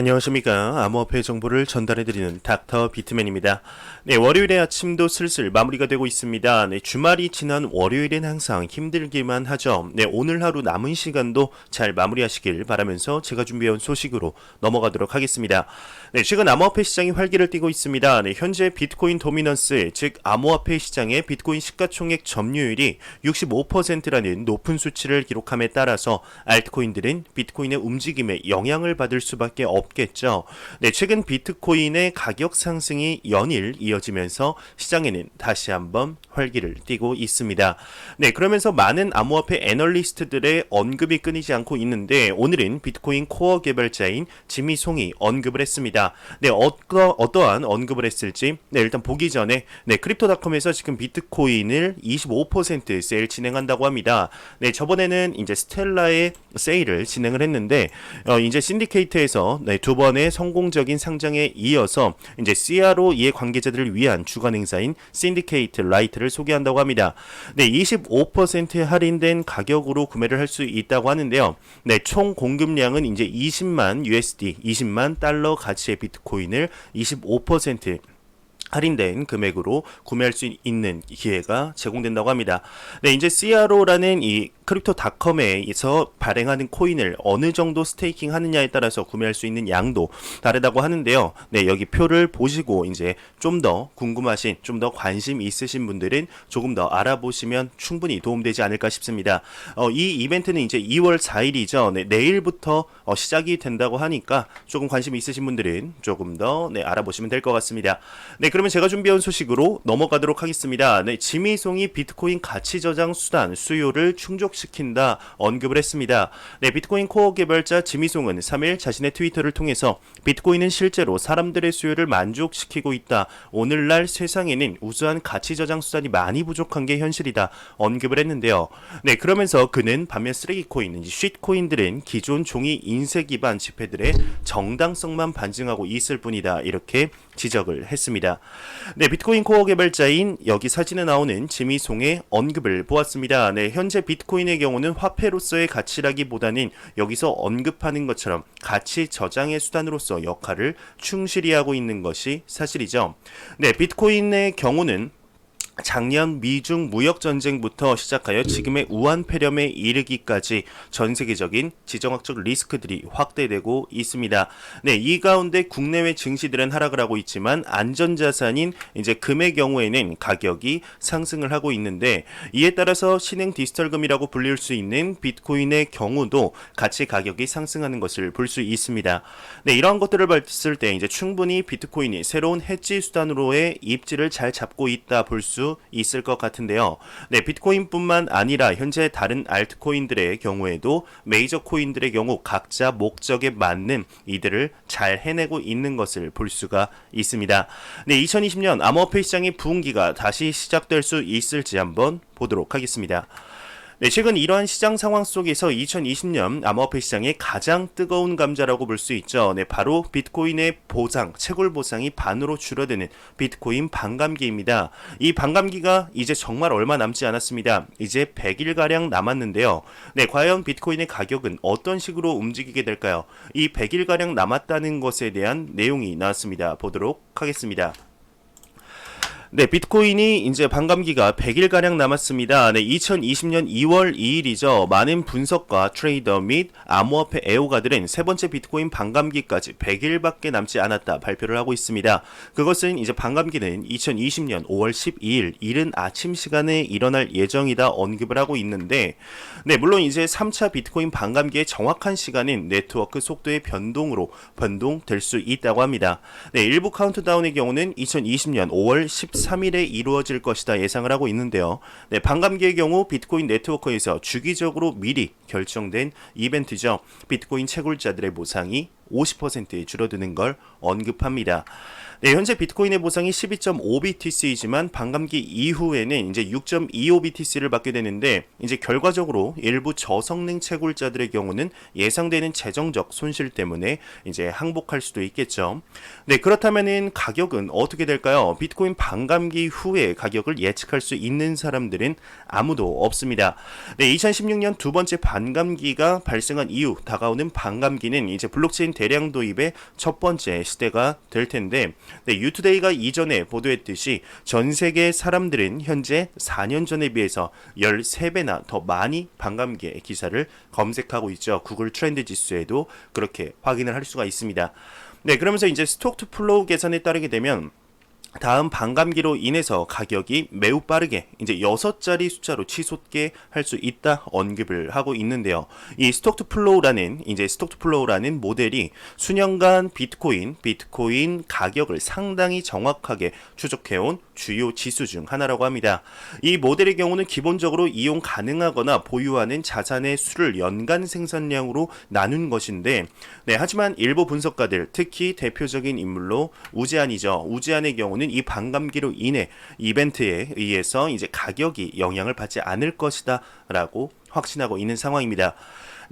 안녕하십니까. 암호화폐 정보를 전달해드리는 닥터 비트맨입니다. 네, 월요일의 아침도 슬슬 마무리가 되고 있습니다. 네, 주말이 지난 월요일엔 항상 힘들기만 하죠. 네, 오늘 하루 남은 시간도 잘 마무리하시길 바라면서 제가 준비해온 소식으로 넘어가도록 하겠습니다. 네, 최근 암호화폐 시장이 활기를 띠고 있습니다. 네, 현재 비트코인 도미넌스, 즉 암호화폐 시장의 비트코인 시가총액 점유율이 65%라는 높은 수치를 기록함에 따라서 알트코인들은 비트코인의 움직임에 영향을 받을 수밖에 없 겠죠. 네, 최근 비트코인의 가격 상승이 연일 이어지면서 시장에는 다시 한번 활기를 띠고 있습니다. 네, 그러면서 많은 암호화폐 애널리스트들의 언급이 끊이지 않고 있는데 오늘은 비트코인 코어 개발자인 지미 송이 언급을 했습니다. 네, 어떠, 어떠한 언급을 했을지 네, 일단 보기 전에 네, 크립토닷컴에서 지금 비트코인을 25% 세일 진행한다고 합니다. 네, 저번에는 이제 스텔라의 세일을 진행을 했는데 어, 이제 신디케이트에서 네, 두 번의 성공적인 상장에 이어서 이제 CRO 이해 관계자들을 위한 주간 행사인 신디케이트 라이트를 소개한다고 합니다. 네, 25% 할인된 가격으로 구매를 할 수 있다고 하는데요. 네, 총 공급량은 이제 20만 USD, 20만 달러 가치의 비트코인을 25% 할인된 금액으로 구매할 수 있는 기회가 제공된다고 합니다. 네, 이제 CRO라는 이 크립토닷컴에서 발행하는 코인을 어느 정도 스테이킹 하느냐에 따라서 구매할 수 있는 양도 다르다고 하는데요. 네, 여기 표를 보시고 이제 좀 더 궁금하신, 좀 더 관심 있으신 분들은 조금 더 알아보시면 충분히 도움되지 않을까 싶습니다. 어, 이 이벤트는 이제 2월 4일이죠. 네, 내일부터 어, 시작이 된다고 하니까 조금 관심 있으신 분들은 조금 더 네, 알아보시면 될 것 같습니다. 네, 그러면 제가 준비한 소식으로 넘어가도록 하겠습니다. 네, 지미송이 비트코인 가치 저장 수단 수요를 충족시 킨다 언급을 했습니다. 네, 비트코인 코어 개발자 지미송은 3일 자신의 트위터를 통해서 비트코인은 실제로 사람들의 수요를 만족시키고 있다. 오늘날 세상에는 우수한 가치 저장 수단이 많이 부족한 게 현실이다. 언급을 했는데요. 네, 그러면서 그는 반면 쓰레기 코인, 쉿 코인들은 기존 종이 인쇄 기반 지폐들의 정당성만 반증하고 있을 뿐이다. 이렇게 지적을 했습니다. 네, 비트코인 코어 개발자인 여기 사진에 나오는 지미송의 언급을 보았습니다. 네, 현재 비트코인의 경우는 화폐로서의 가치라기보다는 여기서 언급하는 것처럼 가치 저장의 수단으로서 역할을 충실히 하고 있는 것이 사실이죠. 네, 비트코인의 경우는 작년 미중 무역 전쟁부터 시작하여 지금의 우한 폐렴에 이르기까지 전 세계적인 지정학적 리스크들이 확대되고 있습니다. 네, 이 가운데 국내외 증시들은 하락을 하고 있지만 안전 자산인 이제 금의 경우에는 가격이 상승을 하고 있는데 이에 따라서 신행 디지털 금이라고 불릴 수 있는 비트코인의 경우도 같이 가격이 상승하는 것을 볼 수 있습니다. 네, 이러한 것들을 봤을 때 이제 충분히 비트코인이 새로운 해지 수단으로의 입지를 잘 잡고 있다 볼수 있을 것 같은데요. 네, 비트코인뿐만 아니라 현재 다른 알트코인들의 경우에도 메이저 코인들의 경우 각자 목적에 맞는 이들을 잘 해내고 있는 것을 볼 수가 있습니다. 네, 2020년 암호화폐 시장의 부흥기가 다시 시작될 수 있을지 한번 보도록 하겠습니다. 네, 최근 이러한 시장 상황 속에서 2020년 암호화폐 시장의 가장 뜨거운 감자라고 볼 수 있죠. 네, 바로 비트코인의 보상, 채굴 보상이 반으로 줄어드는 비트코인 반감기입니다. 이 반감기가 이제 정말 얼마 남지 않았습니다. 이제 100일 가량 남았는데요. 네, 과연 비트코인의 가격은 어떤 식으로 움직이게 될까요? 이 100일 가량 남았다는 것에 대한 내용이 나왔습니다. 보도록 하겠습니다. 네, 비트코인이 이제 반감기가 100일가량 남았습니다. 네, 2020년 2월 2일이죠. 많은 분석가, 트레이더 및 암호화폐 애호가들은 세 번째 비트코인 반감기까지 100일밖에 남지 않았다 발표를 하고 있습니다. 그것은 이제 반감기는 2020년 5월 12일 이른 아침 시간에 일어날 예정이다 언급을 하고 있는데, 네, 물론 이제 3차 비트코인 반감기의 정확한 시간은 네트워크 속도의 변동으로 변동될 수 있다고 합니다. 네, 일부 카운트다운의 경우는 2020년 5월 14 3일에 이루어질 것이다 예상을 하고 있는데요. 네, 반감기의 경우 비트코인 네트워크에서 주기적으로 미리 결정된 이벤트죠. 비트코인 채굴자들의 보상이 50%에 줄어드는 걸 언급합니다. 네, 현재 비트코인의 보상이 12.5BTC이지만 반감기 이후에는 이제 6.25BTC를 받게 되는데 이제 결과적으로 일부 저성능 채굴자들의 경우는 예상되는 재정적 손실 때문에 이제 항복할 수도 있겠죠. 네, 그렇다면은 가격은 어떻게 될까요? 비트코인 반감기 후에 가격을 예측할 수 있는 사람들은 아무도 없습니다. 네, 2016년 두 번째 반감기가 발생한 이후 다가오는 반감기는 이제 블록체인 대량 도입의 첫 번째 시대가 될 텐데 네, 유투데이가 이전에 보도했듯이 전 세계 사람들은 현재 4년 전에 비해서 13배나 더 많이 반감기의 기사를 검색하고 있죠. 구글 트렌드 지수에도 그렇게 확인을 할 수가 있습니다. 네, 그러면서 이제 스톡 투 플로우 계산에 따르게 되면 다음 반감기로 인해서 가격이 매우 빠르게 이제 여섯 자리 숫자로 치솟게 할 수 있다 언급을 하고 있는데요. 이 스톡 투 플로우라는 이제 스톡 투 플로우라는 모델이 수년간 비트코인 비트코인 가격을 상당히 정확하게 추적해온 주요 지수 중 하나라고 합니다. 이 모델의 경우는 기본적으로 이용 가능하거나 보유하는 자산의 수를 연간 생산량으로 나눈 것인데 네, 하지만 일부 분석가들 특히 대표적인 인물로 우지안이죠. 우지안의 경우는 이 반감기로 인해 이벤트에 의해서 이제 가격이 영향을 받지 않을 것이다 라고 확신하고 있는 상황입니다.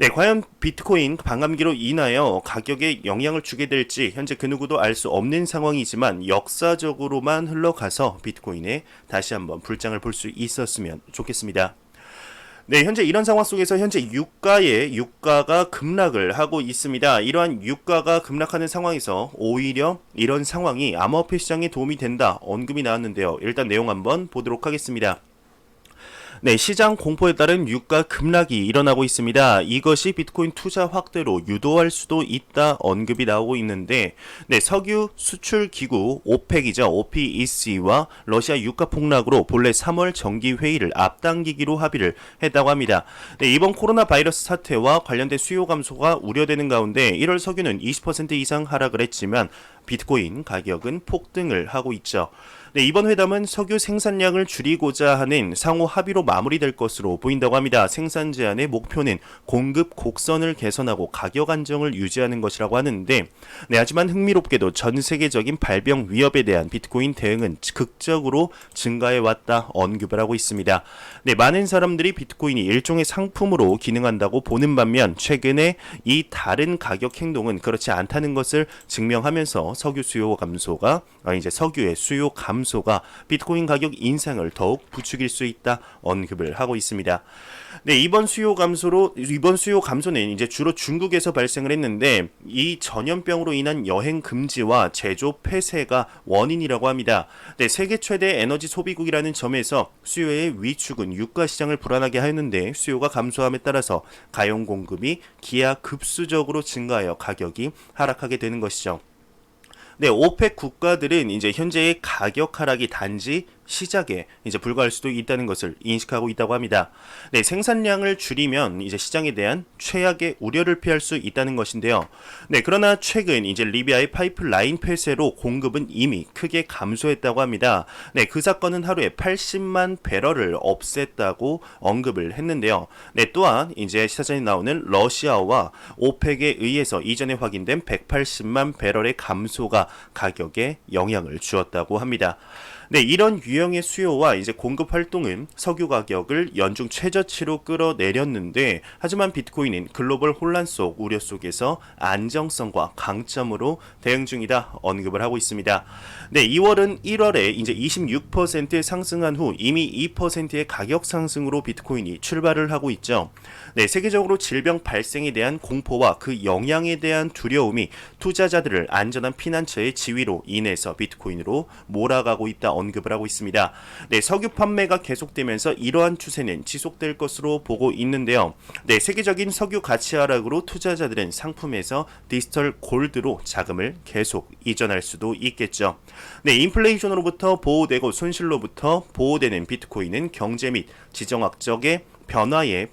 네, 과연 비트코인 반감기로 인하여 가격에 영향을 주게 될지 현재 그 누구도 알 수 없는 상황이지만 역사적으로만 흘러가서 비트코인에 다시 한번 불장을 볼 수 있었으면 좋겠습니다. 네, 현재 이런 상황 속에서 현재 유가의 유가가 급락을 하고 있습니다. 이러한 유가가 급락하는 상황에서 오히려 이런 상황이 암호화폐 시장에 도움이 된다 언급이 나왔는데요. 일단 내용 한번 보도록 하겠습니다. 네, 시장 공포에 따른 유가 급락이 일어나고 있습니다. 이것이 비트코인 투자 확대로 유도할 수도 있다 언급이 나오고 있는데, 네, 석유 수출 기구 오펙이죠. OPEC와 러시아 유가 폭락으로 본래 3월 정기 회의를 앞당기기로 합의를 했다고 합니다. 네, 이번 코로나 바이러스 사태와 관련된 수요 감소가 우려되는 가운데 1월 석유는 20% 이상 하락을 했지만 비트코인 가격은 폭등을 하고 있죠. 네, 이번 회담은 석유 생산량을 줄이고자 하는 상호 합의로 마무리될 것으로 보인다고 합니다. 생산 제한의 목표는 공급 곡선을 개선하고 가격 안정을 유지하는 것이라고 하는데, 네, 하지만 흥미롭게도 전 세계적인 발병 위협에 대한 비트코인 대응은 극적으로 증가해 왔다 언급을 하고 있습니다. 네, 많은 사람들이 비트코인이 일종의 상품으로 기능한다고 보는 반면 최근에 이 다른 가격 행동은 그렇지 않다는 것을 증명하면서 석유 수요 감소가 아, 이제 석유의 수요 감소가 비트코인 가격 인상을 더욱 부추길 수 있다 언급을 하고 있습니다. 네, 이번 수요 감소로 이번 수요 감소는 이제 주로 중국에서 발생을 했는데 이 전염병으로 인한 여행 금지와 제조 폐쇄가 원인이라고 합니다. 네, 세계 최대 에너지 소비국이라는 점에서 수요의 위축은 유가 시장을 불안하게 하였는데 수요가 감소함에 따라서 가용 공급이 기하급수적으로 증가하여 가격이 하락하게 되는 것이죠. 네, 오펙 국가들은 이제 현재의 가격 하락이 단지 시작에 이제 불과할 수도 있다는 것을 인식하고 있다고 합니다. 네, 생산량을 줄이면 이제 시장에 대한 최악의 우려를 피할 수 있다는 것인데요. 네, 그러나 최근 이제 리비아의 파이프라인 폐쇄로 공급은 이미 크게 감소했다고 합니다. 네, 그 사건은 하루에 80만 배럴을 없앴다고 언급을 했는데요. 네, 또한 이제 사전에 나오는 러시아와 오펙에 의해서 이전에 확인된 180만 배럴의 감소가 가격에 영향을 주었다고 합니다. 네, 이런 유형의 수요와 이제 공급 활동은 석유 가격을 연중 최저치로 끌어내렸는데 하지만 비트코인은 글로벌 혼란 속 우려 속에서 안정성과 강점으로 대응 중이다 언급을 하고 있습니다. 네, 2월은 1월에 이제 26% 상승한 후 이미 2%의 가격 상승으로 비트코인이 출발을 하고 있죠. 네, 세계적으로 질병 발생에 대한 공포와 그 영향에 대한 두려움이 투자자들을 안전한 피난처의 지위로 인해서 비트코인으로 몰아가고 있다 언급을 하고 있습니다. 네, 석유 판매가 계속되면서 이러한 추세는 지속될 것으로 보고 있는데요. 네, 세계적인 석유 가치 하락으로 투자자들은 상품에서 디지털 골드로 자금을 계속 이전할 수도 있겠죠. 네, 인플레이션으로부터 보호되고 손실로부터 보호되는 비트코인은 경제 및 지정학적의 변화에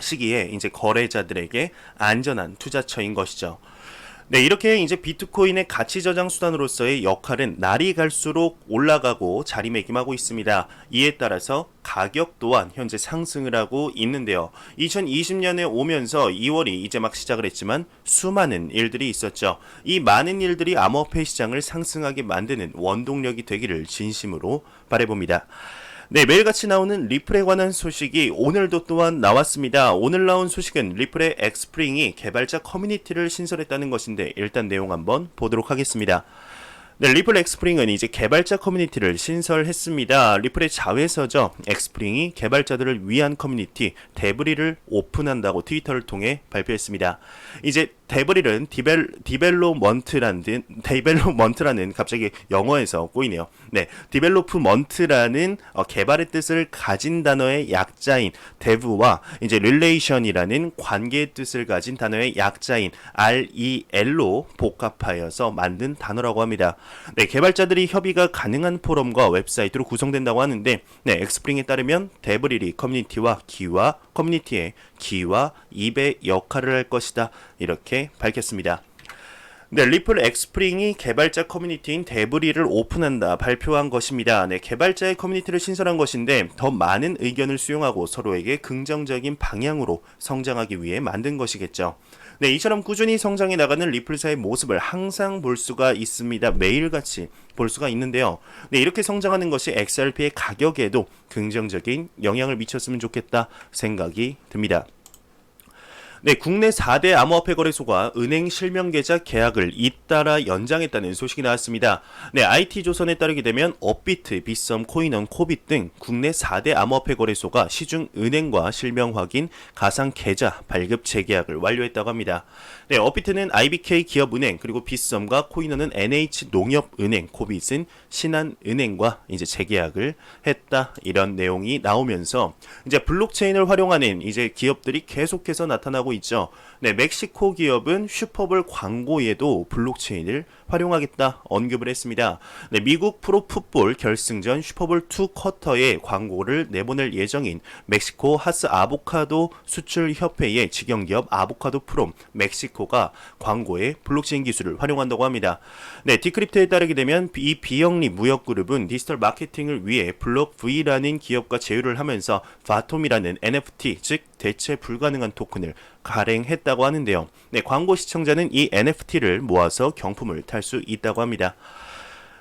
시기에 이제 거래자들에게 안전한 투자처인 것이죠. 네, 이렇게 이제 비트코인의 가치 저장 수단으로서의 역할은 날이 갈수록 올라가고 자리매김하고 있습니다. 이에 따라서 가격 또한 현재 상승을 하고 있는데요. 2020년에 오면서 2월이 이제 막 시작을 했지만 수많은 일들이 있었죠. 이 많은 일들이 암호화폐 시장을 상승하게 만드는 원동력이 되기를 진심으로 바래봅니다. 네, 매일같이 나오는 리플에 관한 소식이 오늘도 또한 나왔습니다. 오늘 나온 소식은 리플의 엑스프링이 개발자 커뮤니티를 신설했다는 것인데 일단 내용 한번 보도록 하겠습니다. 네, 리플 엑스프링은 이제 개발자 커뮤니티를 신설했습니다. 리플의 자회사죠. 엑스프링이 개발자들을 위한 커뮤니티 데브리를 오픈한다고 트위터를 통해 발표했습니다. 이제 데브릴은 디벨 디벨로먼트라는 디벨로먼트라는 갑자기 영어에서 꼬이네요. 네, 디벨로프먼트라는 어, 개발의 뜻을 가진 단어의 약자인 데브와 이제 릴레이션이라는 관계의 뜻을 가진 단어의 약자인 REL로 복합하여서 만든 단어라고 합니다. 네, 개발자들이 협의가 가능한 포럼과 웹사이트로 구성된다고 하는데, 네, 엑스프링에 따르면 데브릴이 커뮤니티와 기와 커뮤니티의 기와 입의 역할을 할 것이다. 이렇게 밝혔습니다. 네, 리플 엑스프링이 개발자 커뮤니티인 데브리를 오픈한다 발표한 것입니다. 네, 개발자의 커뮤니티를 신설한 것인데 더 많은 의견을 수용하고 서로에게 긍정적인 방향으로 성장하기 위해 만든 것이겠죠. 네, 이처럼 꾸준히 성장해 나가는 리플사의 모습을 항상 볼 수가 있습니다. 매일같이 볼 수가 있는데요. 네, 이렇게 성장하는 것이 XRP의 가격에도 긍정적인 영향을 미쳤으면 좋겠다 생각이 듭니다. 네, 국내 4대 암호화폐 거래소가 은행 실명 계좌 계약을 잇따라 연장했다는 소식이 나왔습니다. 네, IT조선에 따르게 되면 업비트, 빗썸, 코인원, 코빗 등 국내 4대 암호화폐 거래소가 시중 은행과 실명 확인, 가상 계좌 발급 재계약을 완료했다고 합니다. 네, 업비트는 IBK 기업은행, 그리고 빗썸과 코인원은 NH 농협은행, 코빗은 신한은행과 이제 재계약을 했다 이런 내용이 나오면서 이제 블록체인을 활용하는 이제 기업들이 계속해서 나타나고 있죠. 네, 멕시코 기업은 슈퍼볼 광고에도 블록체인을 활용하겠다 언급을 했습니다. 네, 미국 프로풋볼 결승전 슈퍼볼 2 쿼터에 광고를 내보낼 예정인 멕시코 하스 아보카도 수출 협회의 직영 기업 아보카도 프롬 멕시코가 광고에 블록체인 기술을 활용한다고 합니다. 네, 디크립트에 따르게 되면 이 비영리 무역 그룹은 디지털 마케팅을 위해 블록 V라는 기업과 제휴를 하면서 바톰이라는 NFT 즉 대체 불가능한 토큰을 발행했다고 하는데요. 네, 광고 시청자는 이 NFT를 모아서 경품을 탈 수 있다고 합니다.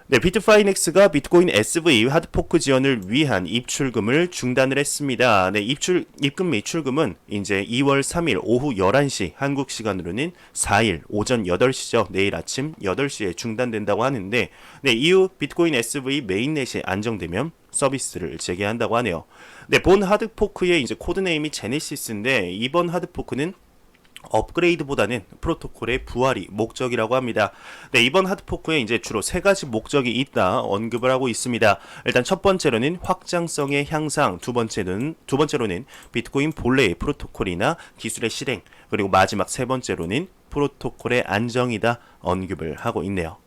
네, 비트파이넥스가 비트코인 SV 하드포크 지원을 위한 입출금을 중단을 했습니다. 네, 입출 입금 입출금은 이제 2월 3일 오후 11시 한국 시간으로는 4일 오전 8시죠. 내일 아침 8시에 중단된다고 하는데 네, 이후 비트코인 SV 메인넷이 안정되면 서비스를 재개한다고 하네요. 네, 본 하드포크의 이제 코드네임이 제네시스인데 이번 하드포크는 업그레이드보다는 프로토콜의 부활이 목적이라고 합니다. 네, 이번 하드포크에 이제 주로 세 가지 목적이 있다 언급을 하고 있습니다. 일단 첫 번째로는 확장성의 향상, 두 번째는 두 번째로는 비트코인 본래의 프로토콜이나 기술의 실행, 그리고 마지막 세 번째로는 프로토콜의 안정이다 언급을 하고 있네요.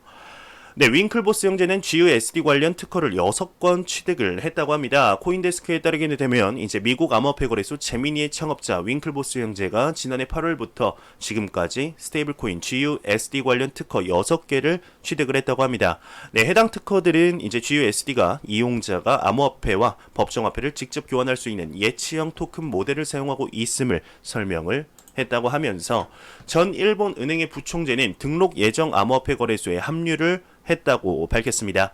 네, 윙클보스 형제는 GUSD 관련 특허를 6건 취득을 했다고 합니다. 코인데스크에 따르게 되면 이제 미국 암호화폐 거래소 제미니의 창업자 윙클보스 형제가 지난해 8월부터 지금까지 스테이블코인 GUSD 관련 특허 6개를 취득을 했다고 합니다. 네, 해당 특허들은 이제 GUSD가 이용자가 암호화폐와 법정화폐를 직접 교환할 수 있는 예치형 토큰 모델을 사용하고 있음을 설명을 했다고 하면서 전 일본 은행의 부총재는 등록 예정 암호화폐 거래소에 합류를 했다고 밝혔습니다.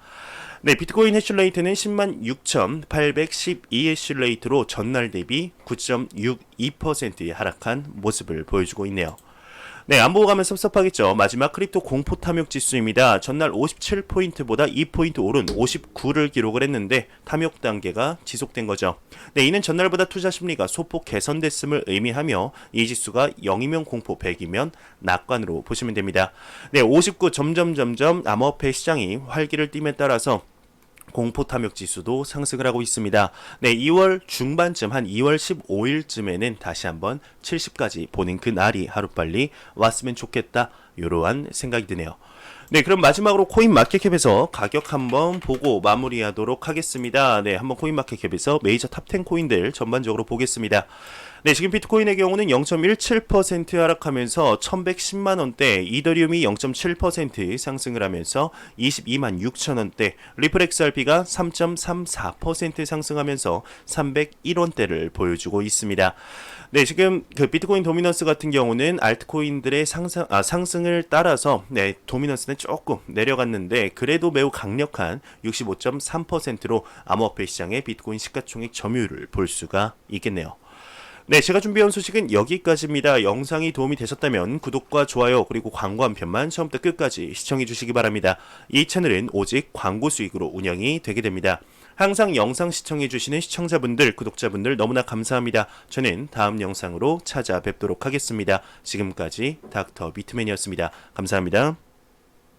네, 비트코인 해슐레이트는 10만 6,812 해슐레이트로 전날 대비 9.62% 하락한 모습을 보여주고 있네요. 네, 안 보고 가면 섭섭하겠죠. 마지막 크립토 공포 탐욕 지수입니다. 전날 57포인트보다 2포인트 오른 59를 기록을 했는데 탐욕 단계가 지속된 거죠. 네, 이는 전날보다 투자 심리가 소폭 개선됐음을 의미하며 이 지수가 0이면 공포 100이면 낙관으로 보시면 됩니다. 네, 59 점점 점점 암호화폐 시장이 활기를 띠에 따라서 공포 탐욕 지수도 상승을 하고 있습니다. 네, 2월 중반쯤 한 2월 15일쯤에는 다시 한번 70까지 보는 그 날이 하루빨리 왔으면 좋겠다. 이러한 생각이 드네요. 네, 그럼 마지막으로 코인 마켓캡에서 가격 한번 보고 마무리하도록 하겠습니다. 네, 한번 코인 마켓캡에서 메이저 탑10 코인들 전반적으로 보겠습니다. 네, 지금 비트코인의 경우는 0.17% 하락하면서 1110만 원대, 이더리움이 0.7% 상승을 하면서 22만 6천 원대, 리플 XRP가 3.34% 상승하면서 301원대를 보여주고 있습니다. 네, 지금 그 비트코인 도미넌스 같은 경우는 알트코인들의 상승 아, 상승을 따라서 네, 도미넌스는 조금 내려갔는데 그래도 매우 강력한 65.3%로 암호화폐 시장의 비트코인 시가총액 점유율을 볼 수가 있겠네요. 네, 제가 준비한 소식은 여기까지입니다. 영상이 도움이 되셨다면 구독과 좋아요 그리고 광고 한 편만 처음부터 끝까지 시청해 주시기 바랍니다. 이 채널은 오직 광고 수익으로 운영이 되게 됩니다. 항상 영상 시청해 주시는 시청자분들, 구독자분들 너무나 감사합니다. 저는 다음 영상으로 찾아뵙도록 하겠습니다. 지금까지 닥터 비트맨이었습니다. 감사합니다.